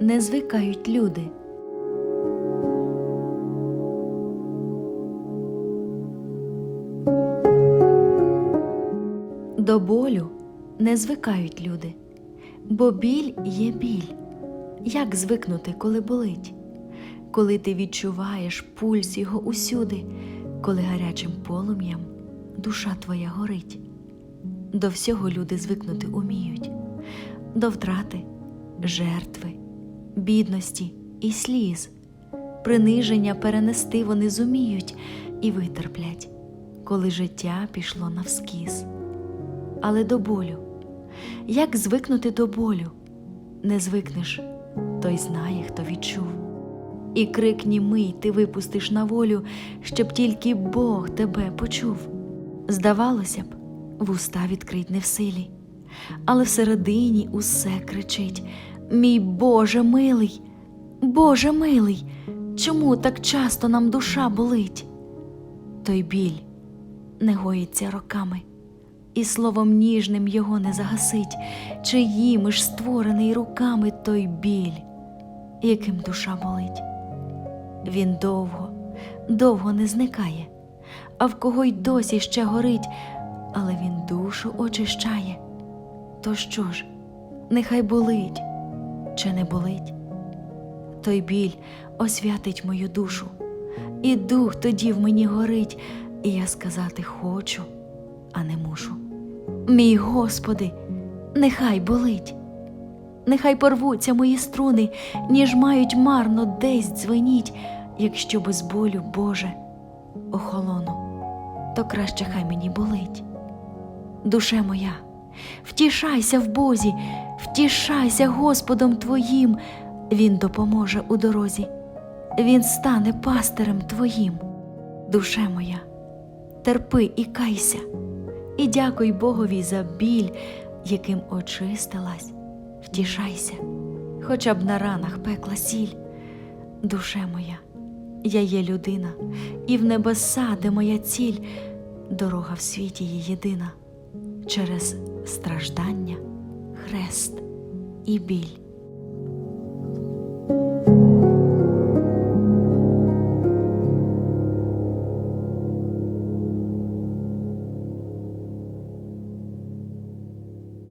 не звикають люди. До болю не звикають люди, бо біль є біль. Як звикнути, коли болить? Коли ти відчуваєш пульс його усюди, коли гарячим полум'ям душа твоя горить. До всього люди звикнути уміють, до втрати, жертви, бідності і сліз, приниження перенести вони зуміють і витерплять, коли життя пішло навскіз. Але до болю, як звикнути до болю? Не звикнеш, той знає, хто відчув. І крик німий ти випустиш на волю, щоб тільки Бог тебе почув. Здавалося б, вуста відкрить не в силі, але всередині усе кричить: Мій Боже милий, Боже милий, чому так часто нам душа болить? Той біль не гоїться роками, і словом ніжним його не загасить, чиїми ж створений руками той біль, яким душа болить. Він довго, довго не зникає, а в кого й досі ще горить, але він душу очищає. То що ж, нехай болить чи не болить? Той біль освятить мою душу, і дух тоді в мені горить, і я сказати хочу, а не мушу. Мій Господи, нехай болить. Нехай порвуться мої струни, ніж мають марно десь дзвеніть, якщо без болю, Боже, охолону, то краще хай мені болить. Душе моя, втішайся в Бозі, втішайся Господом Твоїм, Він допоможе у дорозі, Він стане пастирем Твоїм. Душе моя, терпи і кайся, і дякуй Богові за біль, яким очистилась. Втішайся, хоча б на ранах пекла сіль. Душе моя, я є людина, і в небеса, де моя ціль, дорога в світі є єдина. Через страждання, хрест і біль.